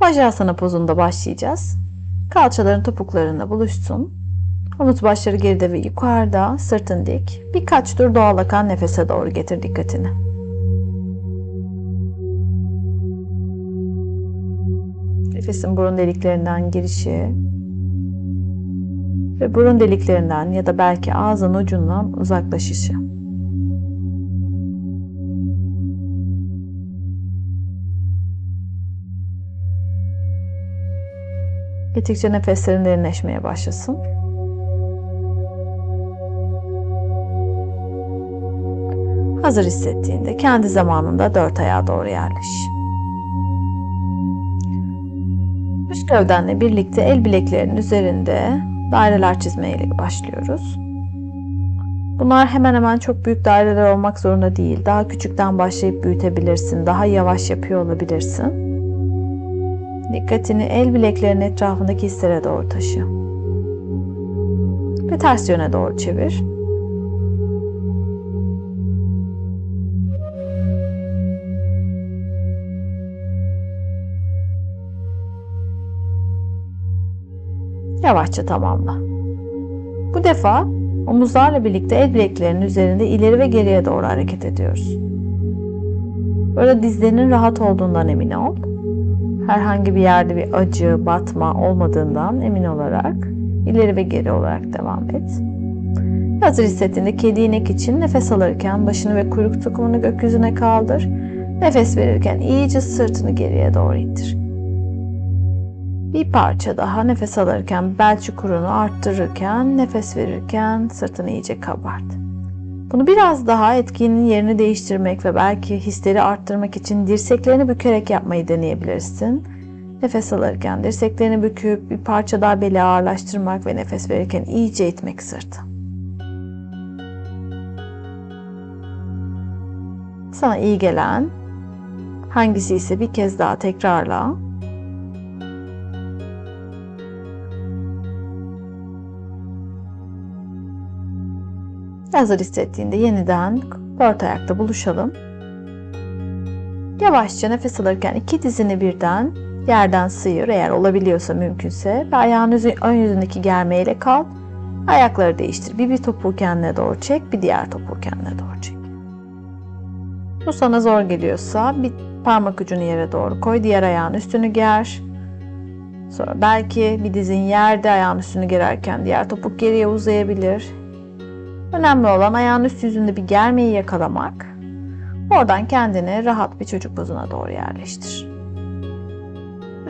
Vajrasana pozunda başlayacağız. Kalçaların topuklarında buluşsun. Omuz başları geride ve yukarıda, sırtın dik. Birkaç tur doğal akan nefese doğru getir dikkatini. Nefesin burun deliklerinden girişi ve burun deliklerinden ya da belki ağzın ucundan uzaklaşışı. Gittikçe nefeslerin derinleşmeye başlasın. Hazır hissettiğinde kendi zamanında dört ayağa doğru yerleş. Üst gövdenle birlikte el bileklerinin üzerinde daireler çizmeye başlıyoruz. Bunlar hemen hemen çok büyük daireler olmak zorunda değil. Daha küçükten başlayıp büyütebilirsin. Daha yavaş yapıyor olabilirsin. Dikkatini el bileklerinin etrafındaki hislere doğru taşı. Ve ters yöne doğru çevir. Yavaşça tamamla. Bu defa omuzlarla birlikte el bileklerinin üzerinde ileri ve geriye doğru hareket ediyoruz. Böyle dizlerinin rahat olduğundan emin ol. Herhangi bir yerde bir acı, batma olmadığından emin olarak ileri ve geri olarak devam et. Hazır hissettiğinde kedi inek için nefes alırken başını ve kuyruk takımını gökyüzüne kaldır. Nefes verirken iyice sırtını geriye doğru ittir. Bir parça daha nefes alırken bel çukurunu arttırırken, nefes verirken sırtını iyice kabart. Bunu biraz daha etkinin yerini değiştirmek ve belki hisleri arttırmak için dirseklerini bükerek yapmayı deneyebilirsin. Nefes alırken dirseklerini büküp bir parça daha beli ağırlaştırmak ve nefes verirken iyice itmek sırtı. Sana iyi gelen hangisi ise bir kez daha tekrarla. Hazır hissettiğinde yeniden dört ayakta buluşalım. Yavaşça nefes alırken iki dizini birden yerden sıyır eğer olabiliyorsa mümkünse ve ayağın ön yüzündeki germeyle kal. Ayakları değiştir. Bir bir topuğu kendine doğru çek, bir diğer topuğu kendine doğru çek. Bu sana zor geliyorsa bir parmak ucunu yere doğru koy, diğer ayağın üstünü ger. Sonra belki bir dizin yerde ayağın üstünü gererken diğer topuk geriye uzayabilir. Önemli olan ayağın üst yüzünde bir germeyi yakalamak. Oradan kendini rahat bir çocuk pozuna doğru yerleştir.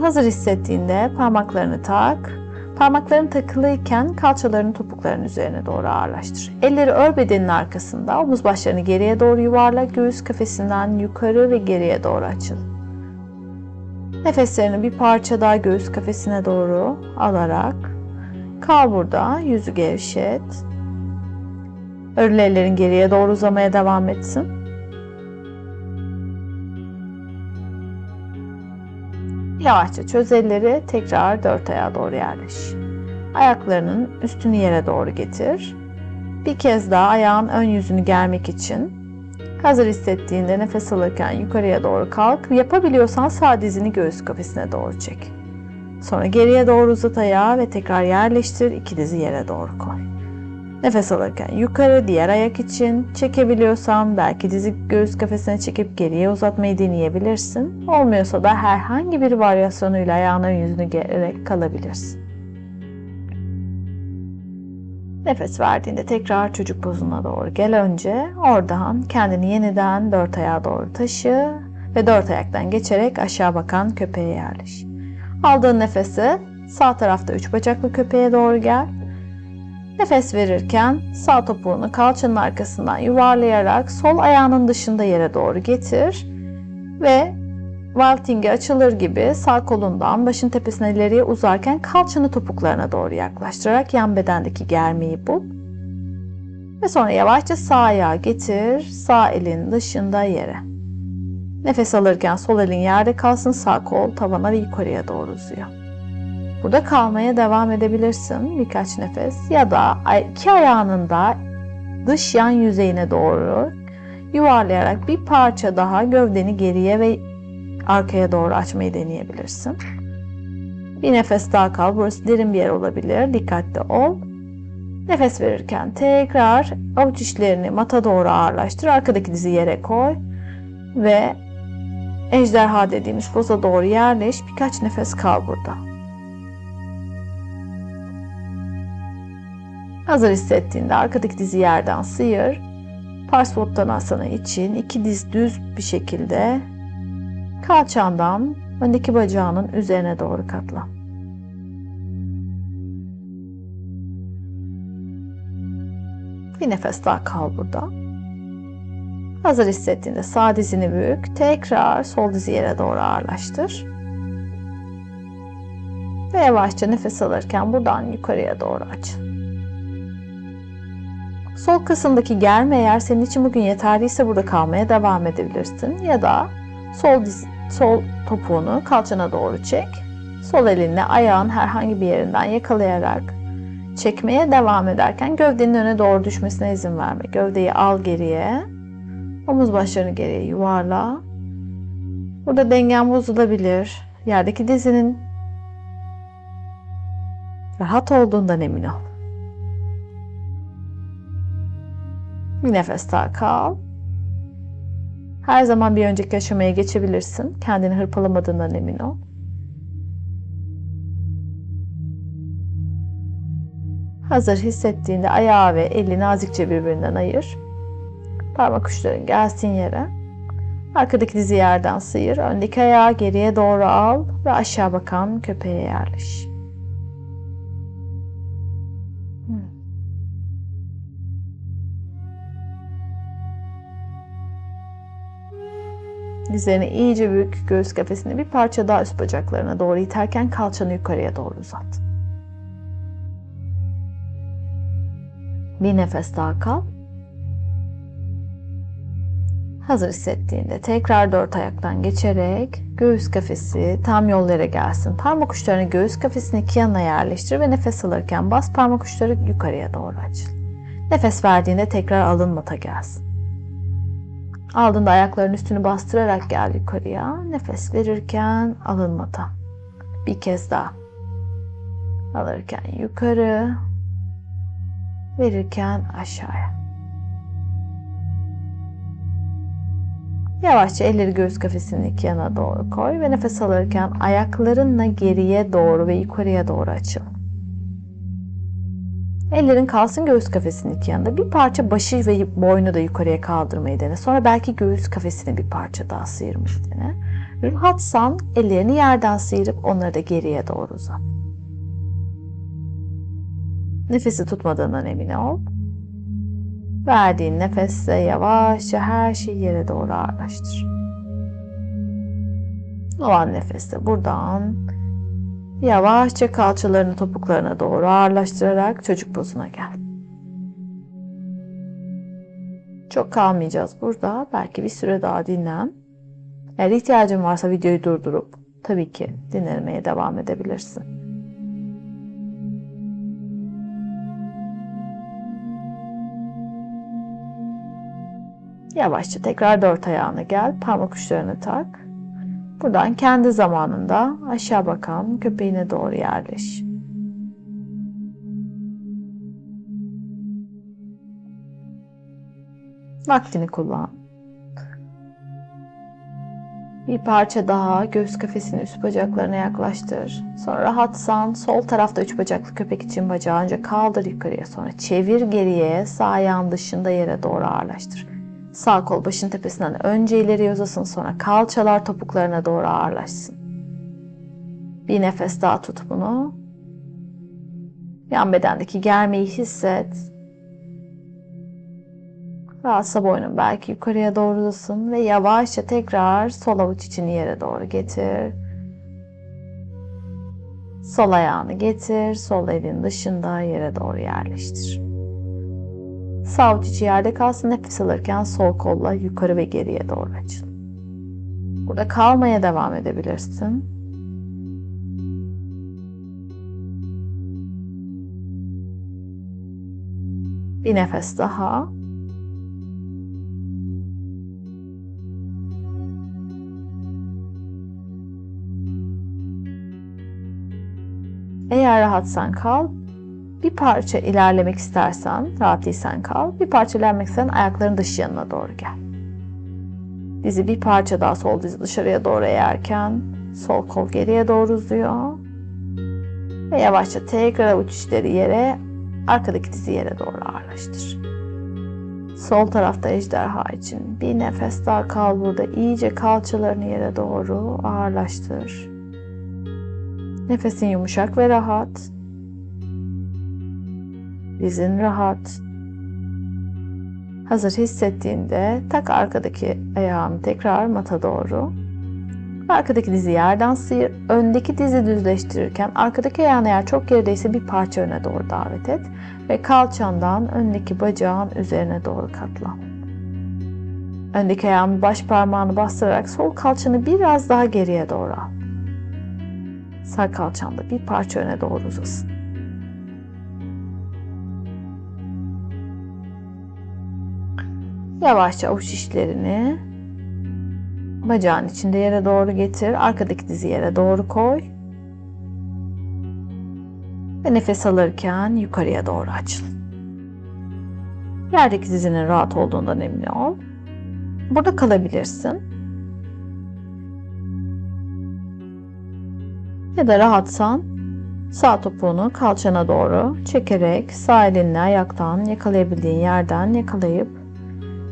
Hazır hissettiğinde parmaklarını tak. Parmakların takılıyken kalçalarını topukların üzerine doğru ağırlaştır. Elleri ör bedenin arkasında, omuz başlarını geriye doğru yuvarla, göğüs kafesinden yukarı ve geriye doğru açıl. Nefeslerini bir parça daha göğüs kafesine doğru alarak kal burada, yüzü gevşet. Örülü ellerin geriye doğru uzamaya devam etsin. Yavaşça çöz elleri tekrar dört ayağa doğru yerleş. Ayaklarının üstünü yere doğru getir. Bir kez daha ayağın ön yüzünü germek için hazır hissettiğinde nefes alırken yukarıya doğru kalk. Yapabiliyorsan sağ dizini göğüs kafesine doğru çek. Sonra geriye doğru uzat ayağı ve tekrar yerleştir. İki dizi yere doğru koy. Nefes alırken yukarı diğer ayak için çekebiliyorsan belki dizi göğüs kafesine çekip geriye uzatmayı deneyebilirsin. Olmuyorsa da herhangi bir varyasyonuyla ayağının yüzünü gererek kalabilirsin. Nefes verdiğinde tekrar çocuk pozuna doğru gel önce. Oradan kendini yeniden dört ayağa doğru taşı ve dört ayaktan geçerek aşağı bakan köpeğe yerleş. Aldığın nefesi sağ tarafta üç bacaklı köpeğe doğru gel. Nefes verirken sağ topuğunu kalçanın arkasından yuvarlayarak sol ayağının dışında yere doğru getir ve Valting'e açılır gibi sağ kolundan başın tepesine ileriye uzarken kalçanı topuklarına doğru yaklaştırarak yan bedendeki germeyi bul. Ve sonra yavaşça sağ ayağı getir, sağ elin dışında yere. Nefes alırken sol elin yerde kalsın, sağ kol tavana ve yukarıya doğru uzuyor. Burada kalmaya devam edebilirsin birkaç nefes ya da iki ayağının da dış yan yüzeyine doğru yuvarlayarak bir parça daha gövdeni geriye ve arkaya doğru açmayı deneyebilirsin. Bir nefes daha kal. Burası derin bir yer olabilir. Dikkatli ol. Nefes verirken tekrar avuç içlerini mata doğru ağırlaştır. Arkadaki dizi yere koy. Ve ejderha dediğimiz poza doğru yerleş. Birkaç nefes kal burada. Hazır hissettiğinde arkadaki dizi yerden sıyır. Parsvottanasana için iki diz düz bir şekilde kalçandan öndeki bacağının üzerine doğru katla. Bir nefes daha kal burada. Hazır hissettiğinde sağ dizini bük. Tekrar sol dizi yere doğru ağırlaştır. Ve yavaşça nefes alırken buradan yukarıya doğru aç. Sol kısımdaki germe eğer senin için bugün yeterliyse burada kalmaya devam edebilirsin. Ya da sol diz, sol topuğunu kalçana doğru çek. Sol elinle ayağın herhangi bir yerinden yakalayarak çekmeye devam ederken gövdenin öne doğru düşmesine izin verme. Gövdeyi al geriye. Omuz başlarını geriye yuvarla. Burada dengen bozulabilir. Yerdeki dizinin rahat olduğundan emin ol. Bir nefes daha kal. Her zaman bir önceki aşamaya geçebilirsin. Kendini hırpalamadığından emin ol. Hazır hissettiğinde ayağı ve eli nazikçe birbirinden ayır. Parmak uçların gelsin yere. Arkadaki dizi yerden sıyır. Öndeki ayağı geriye doğru al ve aşağı bakan köpeğe yerleş. Dizlerini iyice bük, göğüs kafesini bir parça daha üst bacaklarına doğru iterken kalçanı yukarıya doğru uzat. Bir nefes daha kal. Hazır hissettiğinde tekrar dört ayaktan geçerek göğüs kafesi tam yollara gelsin. Parmak uçlarını göğüs kafesinin iki yanına yerleştir ve nefes alırken bas parmak uçları yukarıya doğru açıl. Nefes verdiğinde tekrar alın mata gelsin. Aldığında ayakların üstünü bastırarak gel yukarıya. Nefes verirken alın mata. Bir kez daha. Alırken yukarı. Verirken aşağıya. Yavaşça elleri göğüs kafesinin iki yana doğru koy ve nefes alırken ayaklarınla geriye doğru ve yukarıya doğru açıl. Ellerin kalsın göğüs kafesinin iki yanında. Bir parça başı ve boynu da yukarıya kaldırmayı dene. Sonra belki göğüs kafesini bir parça daha sıyırmış dene. Rahatsan ellerini yerden sıyırıp onları da geriye doğru uzat. Nefesi tutmadığından emin ol. Verdiğin nefesle yavaşça her şeyi yere doğru ağırlaştır. O an nefeste buradan yavaşça kalçalarını topuklarına doğru ağırlaştırarak çocuk pozuna gel. Çok kalmayacağız burada. Belki bir süre daha dinlen. Eğer ihtiyacın varsa videoyu durdurup tabii ki dinlemeye devam edebilirsin. Yavaşça tekrar dört ayağına gel. Parmak uçlarını tak. Buradan kendi zamanında aşağı bakan köpeğine doğru yerleş. Vaktini kullan. Bir parça daha göğüs kafesini üst bacaklarına yaklaştır. Sonra rahatsan sol tarafta üç bacaklı köpek için bacağı önce kaldır yukarıya. Sonra çevir geriye sağ ayağın dışında yere doğru ağırlaştır. Sağ kol başın tepesinden önce ileri uzasın sonra kalçalar topuklarına doğru ağırlaşsın. Bir nefes daha tut bunu. Yan bedendeki germeyi hisset. Rahatsa boynun belki yukarıya doğru uzasın ve yavaşça tekrar sol avuç içini yere doğru getir. Sol ayağını getir, sol elin dışında yere doğru yerleştir. Sağ yerde kalsın. Nefes alırken sol kolla yukarı ve geriye doğru açın. Burada kalmaya devam edebilirsin. Bir nefes daha. Eğer rahatsan kal, bir parça ilerlemek istersen, rahat değilsen kal. Bir parça ilerlemek istersen ayakların dış yanına doğru gel. Dizi bir parça daha sol dizi dışarıya doğru eğerken sol kol geriye doğru uzuyor. Ve yavaşça tekrar avuç içleri yere, arkadaki dizi yere doğru ağırlaştır. Sol tarafta ejderha için bir nefes daha kal burada. İyice kalçalarını yere doğru ağırlaştır. Nefesin yumuşak ve rahat. Dizin rahat. Hazır hissettiğinde tak arkadaki ayağını tekrar mata doğru. Arkadaki dizi yerden sıyır. Öndeki dizi düzleştirirken arkadaki ayağın eğer çok gerideyse bir parça öne doğru davet et. Ve kalçandan öndeki bacağın üzerine doğru katlan. Öndeki ayağın baş parmağını bastırarak sol kalçanı biraz daha geriye doğru al. Sağ kalçan da bir parça öne doğru uzasın. Yavaşça avuç içlerini bacağın içinde yere doğru getir. Arkadaki dizi yere doğru koy. Ve nefes alırken yukarıya doğru açıl. Yerdeki dizinin rahat olduğundan emin ol. Burada kalabilirsin. Ya da rahatsan sağ topuğunu kalçana doğru çekerek sağ elinle ayaktan yakalayabildiğin yerden yakalayıp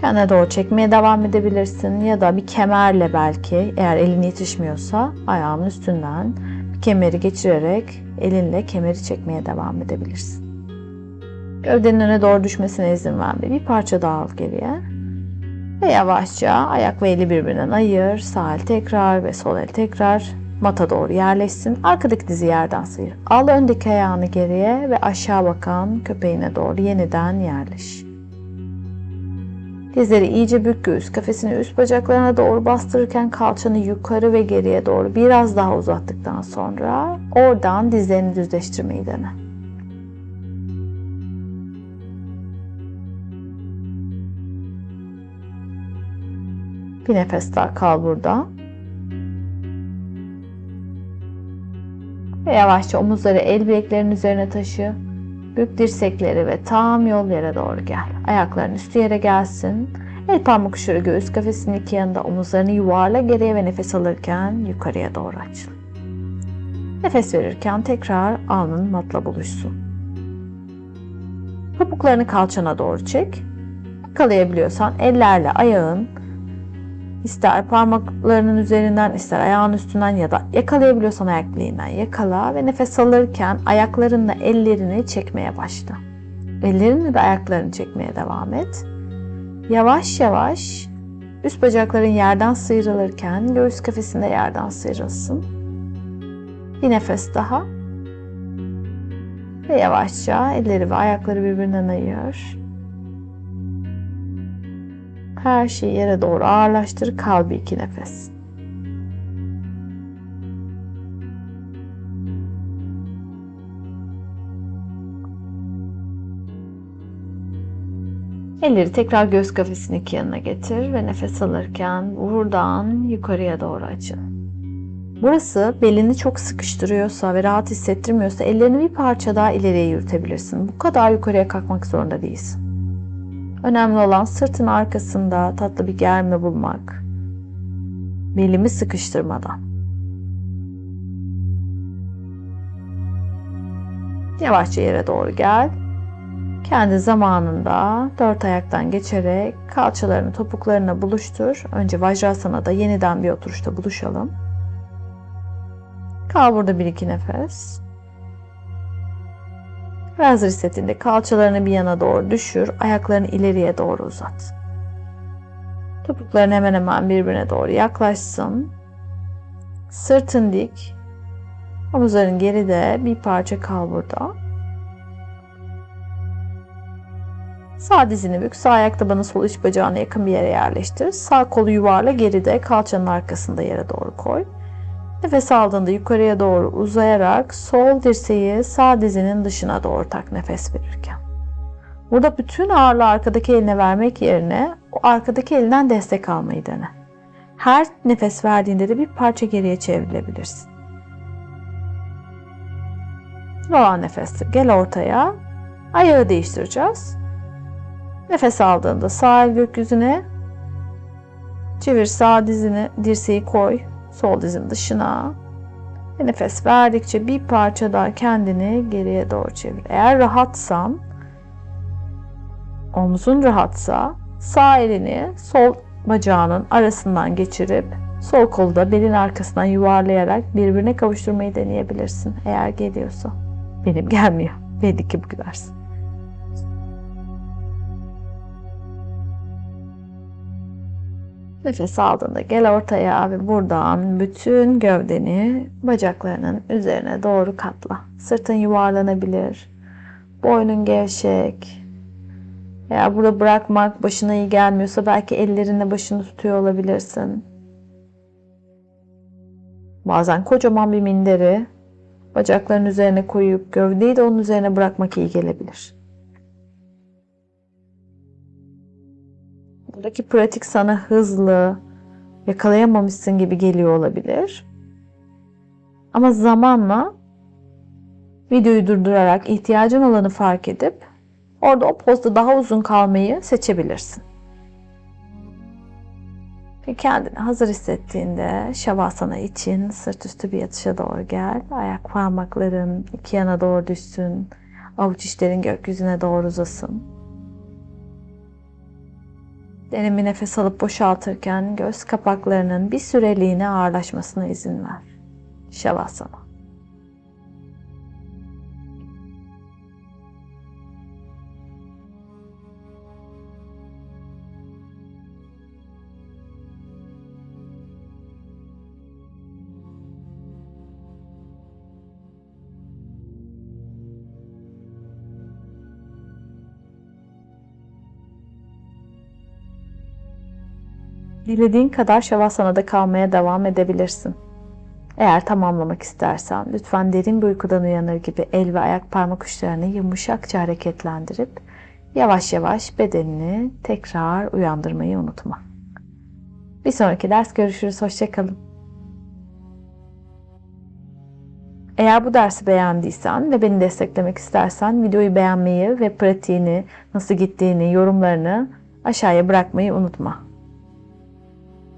kendine doğru çekmeye devam edebilirsin ya da bir kemerle belki eğer elin yetişmiyorsa ayağın üstünden bir kemeri geçirerek elinle kemeri çekmeye devam edebilirsin. Gövdenin öne doğru düşmesine izin verme. Bir parça daha al geriye. Ve yavaşça ayak ve eli birbirinden ayır. Sağ el tekrar ve sol el tekrar mata doğru yerleşsin. Arkadaki dizi yerden sıyır. Al öndeki ayağını geriye ve aşağı bakan köpeğine doğru yeniden yerleş. Dizleri iyice bük göğüs kafesini üst bacaklarına doğru bastırırken kalçanı yukarı ve geriye doğru biraz daha uzattıktan sonra oradan dizlerini düzleştirmeyi dene. Bir nefes daha kal burada. Ve yavaşça omuzları el bileklerinin üzerine taşı. Bük dirsekleri ve tam yol yere doğru gel. Ayakların üstü yere gelsin. El parmak uçları göğüs kafesinin iki yanında omuzlarını yuvarla geriye ve nefes alırken yukarıya doğru açıl. Nefes verirken tekrar alnın matla buluşsun. Topuklarını kalçana doğru çek. Yakalayabiliyorsan ellerle ayağın ister parmaklarının üzerinden ister ayağın üstünden ya da yakalayabiliyorsan ayak yakala ve nefes alırken ayaklarınla ellerini çekmeye başla. Ellerinle de ayaklarını çekmeye devam et. Yavaş yavaş üst bacakların yerden sıyrılırken göğüs kafesinde yerden sıyrılsın. Bir nefes daha. Ve yavaşça elleri ve ayakları birbirinden ayır. Her şeyi yere doğru ağırlaştır. Kal bir iki nefes. Elleri tekrar göğüs kafesinin iki yanına getir ve nefes alırken buradan yukarıya doğru açın. Burası belini çok sıkıştırıyorsa ve rahat hissettirmiyorsa ellerini bir parça daha ileriye yürütebilirsin. Bu kadar yukarıya kalkmak zorunda değilsin. Önemli olan sırtın arkasında tatlı bir germe bulmak. Belimi sıkıştırmadan. Yavaşça yere doğru gel. Kendi zamanında dört ayaktan geçerek kalçalarını topuklarına buluştur. Önce Vajrasana'da yeniden bir oturuşta buluşalım. Kal burada bir iki nefes. Ve hazır hissettiğinde kalçalarını bir yana doğru düşür. Ayaklarını ileriye doğru uzat. Topukların hemen hemen birbirine doğru yaklaşsın. Sırtın dik. Omuzların geride bir parça kal burada. Sağ dizini bük, sağ ayak tabanı sol iç bacağına yakın bir yere yerleştir. Sağ kolu yuvarla geride, kalçanın arkasında yere doğru koy. Nefes aldığında yukarıya doğru uzayarak sol dirseği sağ dizinin dışına doğru tak nefes verirken. Burada bütün ağırlığı arkadaki eline vermek yerine o arkadaki elinden destek almayı dene. Her nefes verdiğinde de bir parça geriye çevrilebilirsin. Rolan nefeste. Gel ortaya. Ayağı değiştireceğiz. Nefes aldığında sağ el gökyüzüne. Çevir sağ dizini, dirseği koy. Sol dizin dışına. Ve nefes verdikçe bir parça daha kendini geriye doğru çevir. Eğer rahatsan, omzun rahatsa sağ elini sol bacağının arasından geçirip sol kolu da belin arkasından yuvarlayarak birbirine kavuşturmayı deneyebilirsin eğer geliyorsa. Benim gelmiyor. Belli ki bu gidersin. Nefes aldığında gel ortaya ve buradan bütün gövdeni bacaklarının üzerine doğru katla. Sırtın yuvarlanabilir. Boynun gevşek. Eğer burada bırakmak başına iyi gelmiyorsa belki ellerinle başını tutuyor olabilirsin. Bazen kocaman bir minderi bacakların üzerine koyup gövdeyi de onun üzerine bırakmak iyi gelebilir. Buradaki pratik sana hızlı, yakalayamamışsın gibi geliyor olabilir. Ama zamanla videoyu durdurarak ihtiyacın olanı fark edip orada o pozda daha uzun kalmayı seçebilirsin. Ve kendini hazır hissettiğinde şavasana için sırt üstü bir yatışa doğru gel. Ayak parmakların iki yana doğru düşsün. Avuç içlerin gökyüzüne doğru uzasın. Derin bir nefes alıp boşaltırken göz kapaklarının bir süreliğine ağırlaşmasına izin ver. Şavasana. Dilediğin kadar Şavasana'da kalmaya devam edebilirsin. Eğer tamamlamak istersen lütfen derin bir uykudan uyanır gibi el ve ayak parmak uçlarını yumuşakça hareketlendirip yavaş yavaş bedenini tekrar uyandırmayı unutma. Bir sonraki ders görüşürüz. Hoşçakalın. Eğer bu dersi beğendiysen ve beni desteklemek istersen videoyu beğenmeyi ve pratiğini, nasıl gittiğini, yorumlarını aşağıya bırakmayı unutma.